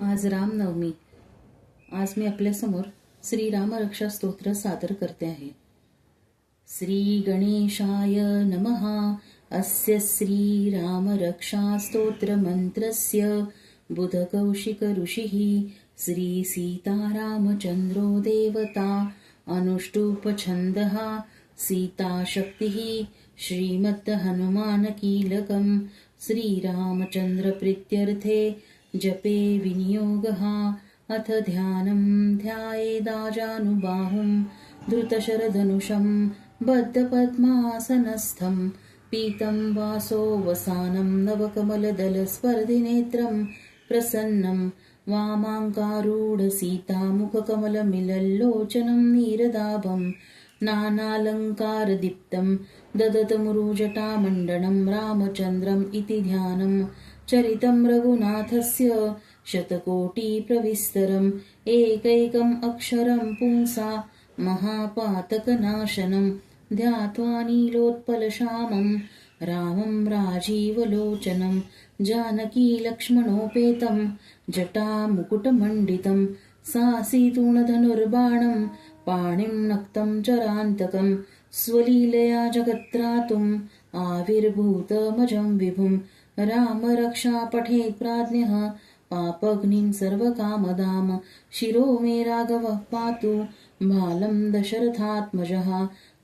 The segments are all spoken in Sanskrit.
आज रामनवमी. आज मी आपल्यासमोर श्री रामरक्षा स्तोत्र सादर करते आहे. श्री गणेशाय नमः. अस्य श्री रामरक्षा स्तोत्र मंत्रस्य बुधकौशिक ऋषिः श्री सीतारामचन्द्रो देवता अनुष्टुपछन्दः सीताशक्तिः श्रीमद् हनुमानकीलकम् श्रीरामचन्द्रप्रीत्यर्थे जपे विनियोगः अथ ध्यानं ध्यायेदाजानुबाहुं धृतशरधनुषं बद्धपद्मासनस्थं पीतं वासो वसानं नवकमलदलस्पर्धिनेत्रं प्रसन्नं वामाङ्कारूढसीतामुखकमलमिलल्लोचनं नीरदाभं नानालङ्कारदीप्तं ददतमुरुजटामण्डनं रामचन्द्रम् इति ध्यानम् चरितं रघुनाथस्य शतकोटिप्रविस्तरम् एकैकम् अक्षरं पुंसा महापातकनाशनं ध्यात्वा नीलोत्पलश्यामं रामं राजीवलोचनं जानकीलक्ष्मणोपेतं जटामुकुटमण्डितं सासीतूणधनुर्बाणं पाणिं नक्तं चरान्तकं स्वलीलया जगत्रातुम् आविर्भूतमजं विभुम् राम रक्षा पठेत् प्राज्ञः पापग्निं सर्वकामदाम। शिरो मे राघवः पातु बालं दशरथात्मजः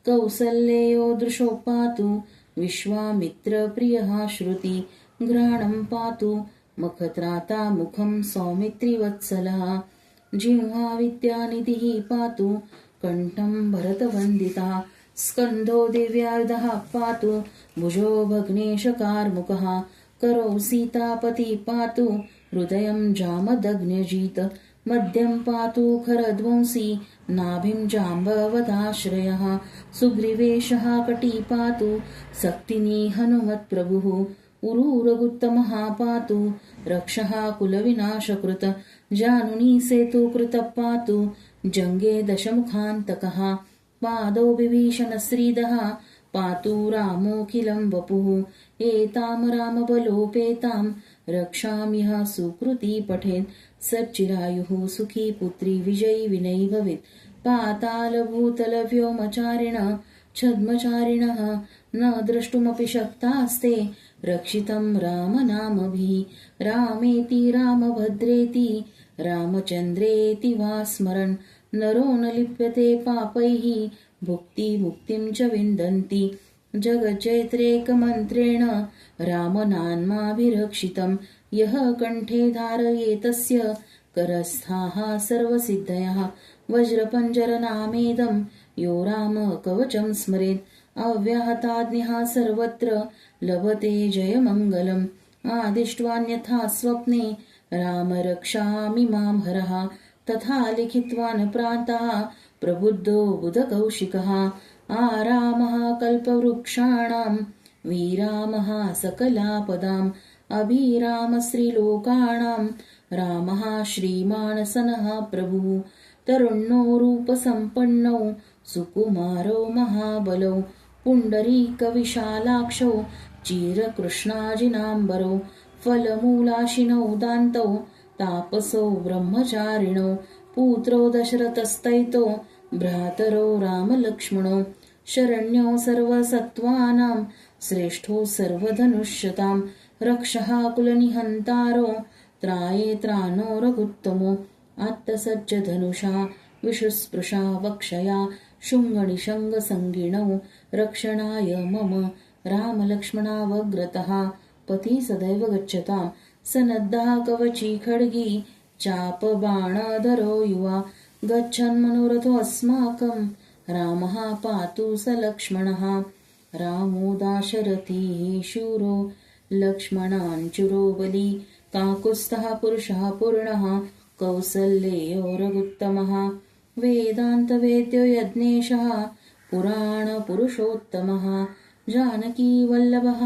कौसल्येयो दृशो पातु विश्वामित्रप्रियः श्रुति घ्राणं पातु मखत्राता मुखं सौमित्रिवत्सलः जिह्वा विद्यानिधिः पातु कण्ठं भरतवन्दिता स्कन्धो दिव्यार्धः पातु भुजो भग्नेशकार्मुकः। करौ सीतापति पातु हृदयं जामदग्न्यजीत। मद्यं पातु खरध्वंसी नाभिं जाम्बवदाश्रयः। सुग्रीवेशः कटी पातु सक्तिनी हनुमत्प्रभुः। उरुरगुत्तमः पातु रक्षः कुलविनाशकृत। जानुनी सेतुकृत पातु जङ्गे दशमुखान्तकः। पादौ विभीषणश्रीदः। पातु रामोऽखिलं वपुः। एतां रामबलोपेतां रक्षाम्यः सुकृती पठेत् सच्चिरायुः सुखी पुत्री विजयी विनयी भवेत् पातालभूतलव्योमचारिण छद्मचारिणः न द्रष्टुमपि शक्तास्ते। रक्षितं रामनामभिः। रामेति रामभद्रेति रामचन्द्रेति वा स्मरन् नरो न लिप्यते पापैः भुक्तिमुक्तिं च विन्दन्ति। जगचैत्रेकमन्त्रेण रामनान्माभिरक्षितं यः कण्ठे धारयेतस्य करस्थाः सर्वसिद्धयः। वज्रपञ्जरनामेदं यो राम कवचं स्मरेत्। अव्याहताज्ञः सर्वत्र लभते जयमङ्गलम्। आदिष्ट्वान्यथा स्वप्ने राम रक्षामि मां हरः। तथा लिखित्वान् प्रान्तः प्रबुद्धो बुधकौशिकः। आरामः कल्पवृक्षाणां वीरामः सकलापदाम् अभिरामश्रीलोकाणां रामः श्रीमानसनः प्रभुः तरुणो रूपसम्पन्नौ सुकुमारो महाबलौ पुण्डरीकविशालाक्षौ चिरकृष्णाजिनाम्बरौ फलमूलाशिनौ दान्तौ तापसौ ब्रह्मचारिणौ पुत्रौ दशरथस्तैतो भ्रातरौ रामलक्ष्मणौ शरण्यो सर्वसत्त्वानां श्रेष्ठो सर्वधनुष्यतां रक्षः कुलनिहन्तारो त्रायेत्राणो रघुत्तमो आत्तसज्जधनुषा विशुस्पृशा वक्षया शुङ्गणिशङ्गसङ्गिणौ रक्षणाय मम रामलक्ष्मणावग्रतः पति सदैव गच्छताम् सनद्धा कवची खड्गी धरो युवा गच्छन् मनोरथो अस्माकं रामः पातु स लक्ष्मणः रामो दाशरथी शूरो लक्ष्मणाञ्चुरो बली काकुत्स्थः पुरुषः पूर्णः कौसल्येयो रघुत्तमः वेदान्तवेद्यो यज्ञेशः पुराणपुरुषोत्तमः जानकीवल्लभः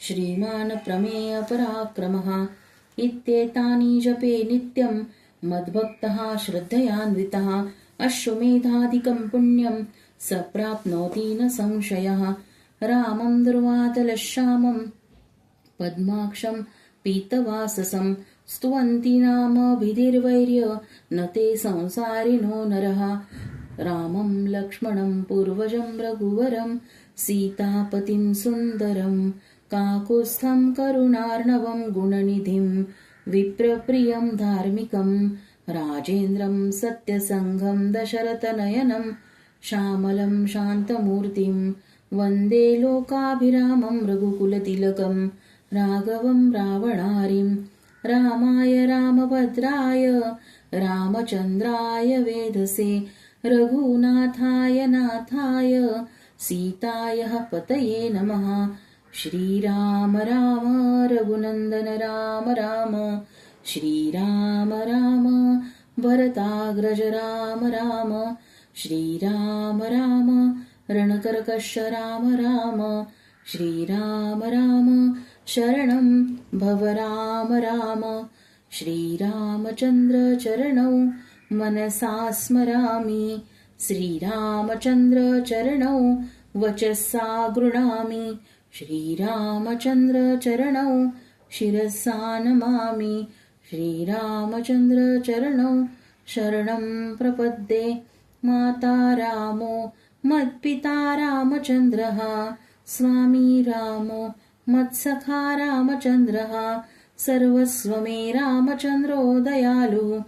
श्रीमान् प्रमेयपराक्रमः इत्येतानि जपे नित्यं मद्भक्तः श्रद्धयान्वितः अश्वमेधादिकं पुण्यं स प्राप्नोति न संशयः। रामं दुर्वातलश्यामं पद्माक्षं पीतवाससं स्तुवन्ति नामभिधिर्वैर्य न ते संसारिणो नरः। रामं लक्ष्मणं पूर्वजं रघुवरं सीतापतिं सुन्दरं काकुत्स्थं करुणार्णवं गुणनिधिं विप्रप्रियं धार्मिकं राजेन्द्रं सत्यसङ्घं दशरथनयनं श्यामलं शान्तमूर्तिं वन्दे लोकाभिरामं रघुकुलतिलकं राघवं रावणारिं रामाय रामभद्राय रामचन्द्राय वेधसे रघुनाथाय नाथाय सीतायः पतये नमः श्रीराम राम रघुनन्दन राम राम। श्रीराम राम भरताग्रज राम राम। श्रीराम राम रणकर्कश राम राम। श्रीराम राम शरणं भव राम राम। श्रीरामचन्द्र चरणौ मनसा स्मरामि। श्रीरामचन्द्र चरणौ वचसा गृणामि श्रीरामचन्द्र चरणौ शिरसा नमामि। श्रीरामचन्द्र चरणौ शरणं प्रपद्ये। माता रामो मत्पिता रामचन्द्रः। स्वामी रामो मत्सखा रामचन्द्रः। सर्वस्वमे रामचन्द्रो दयालुः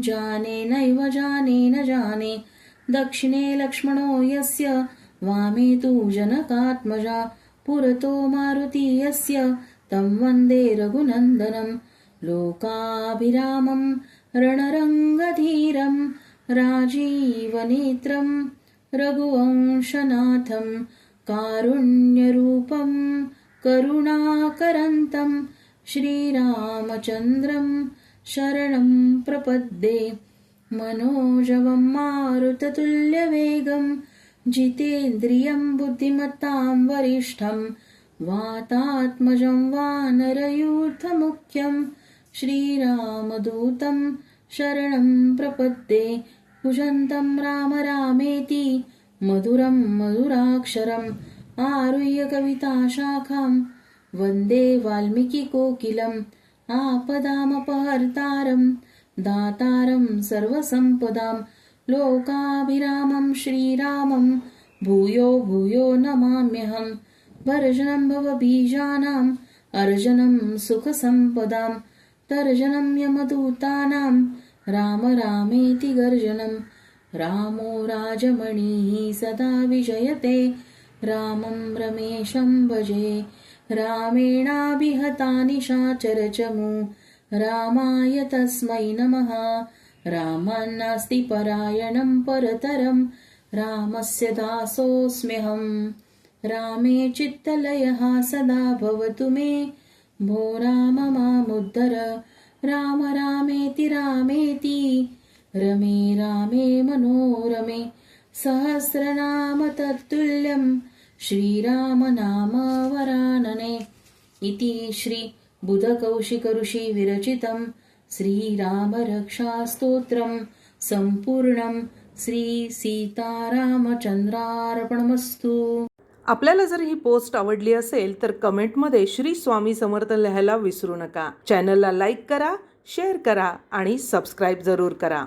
जाने नैव जाने न जाने। दक्षिणे लक्ष्मणो यस्य वामे तु जनकात्मजा। पुरतो मारुति यस्य तं वन्दे रघुनन्दनं लोकाभिरामं रणरङ्गधीरं राजीवनेत्रं रघुवंशनाथं कारुण्यरूपं करुणाकरन्तं श्रीरामचन्द्रं शरणं प्रपद्ये। मनोजवं मारुततुल्यवेगं जितेन्द्रियं बुद्धिमत्तां वरिष्ठं वातात्मजं वानरयूथमुख्यं श्रीरामदूतं शरणं प्रपद्ये कुजन्तं राम रामेति मधुरं मधुराक्षरम् आरुह्य कविताशाखां वन्दे वाल्मीकिकोकिलम् आपदामपहर्तारं दातारं सर्वसम्पदां लोकाभिरामं श्रीरामं भूयो भूयो नमाम्यहं। वर्जनं भवबीजानाम् अर्जनं सुखसम्पदां। तर्जनं यमदूतानां राम रामेति गर्जनं। रामो राजमणिः सदा विजयते रामं रमेशं भजे। रामेणाभिहता निशाचरचमु रामाय तस्मै नमः रामान्नास्ति परायणं परतरं रामस्य दासोऽस्म्यहम् रामे चित्तलयः सदा भवतु मे। भो राम मामुद्धर राम रामेति रामेति। रमे रामे मनोरमे सहस्रनाम तत्तुल्यं श्रीरामनाम वरानने। इति श्री बुधकौशिकऋषि विरचितं श्रीरामरक्षास्तोत्रं श्री श्रीसीतारामचन्द्रार्पणमस्तु आपल्याला जर ही पोस्ट आवडली असेल तर कमेंटमध्ये श्री स्वामी समर्थ लिहायला विसरू नका. चॅनलला लाईक करा शेअर करा आणि सबस्क्राईब जरूर करा.